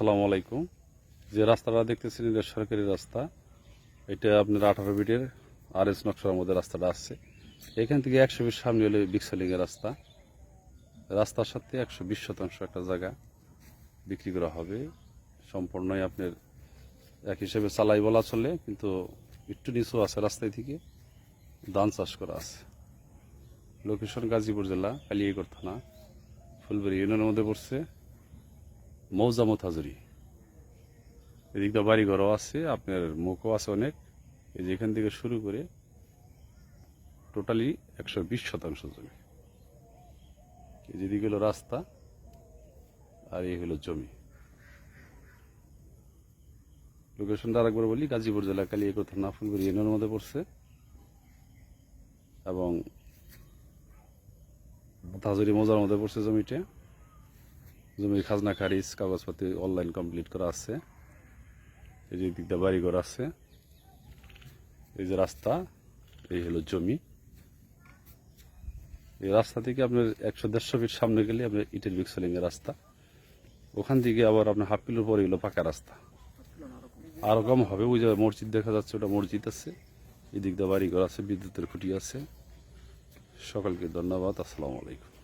আসসালামু আলাইকুম। যে রাস্তাটা দেখতেছেন, এটা সরকারি রাস্তা। এটা আপনার আঠারো বিটের আর এস নকশার মধ্যে রাস্তাটা আসছে এখান থেকে একশো বিশ সামনে হলে বিক্সলিংয়ের রাস্তা। রাস্তার সাথে একশো বিশ শতাংশ একটা জায়গা বিক্রি করা হবে। সম্পূর্ণই আপনার এক হিসেবে চালাই বলা চলে, কিন্তু একটু নিচু আছে রাস্তায় থেকে। ধান চাষ করা আছে। লোকেশন গাজীপুর জেলা কালিয়াগড় থানা, ফুলবাড়ি ইউনিয়নের মধ্যে পড়ছে। মৌজামত হাজুরি এদিকটা বাড়ি ঘরও আছে, আপনার মুখও আছে অনেক। এই যে এখান থেকে শুরু করে টোটালি একশো বিশ শতাংশ জমি। যেদিকে হলো রাস্তা, আর এই হলো জমি। লোকেশনটা আরেকবার বলি, গাজীপুর জেলা কালিয়াকোট থানা ফুলবাড়ি ইউনিয়নের মধ্যে পড়ছে। এবং হাজুরি মৌজার মধ্যে পড়ছে জমিটা। জমির খাজনা খারিজ, কাগজপাতি অনলাইন কমপ্লিট করা আছে। এই যে দিকটা বাড়িঘর আছে। এই যে রাস্তা, এই হলো জমি। এই রাস্তা থেকে আপনার একশো দেড়শো ফিট সামনে গেলে আপনার ইটের বিক্সলিং এর রাস্তা। ওখান থেকে আবার আপনার হাফ কিলোর পরে এগুলো পাকা রাস্তা। আরও কম হবে, ওই যে মসজিদ দেখা যাচ্ছে, ওটা মসজিদ আছে। এই দিকটা বাড়িঘর আছে, বিদ্যুতের খুঁটি আছে। সকলকে ধন্যবাদ, আসসালামু আলাইকুম।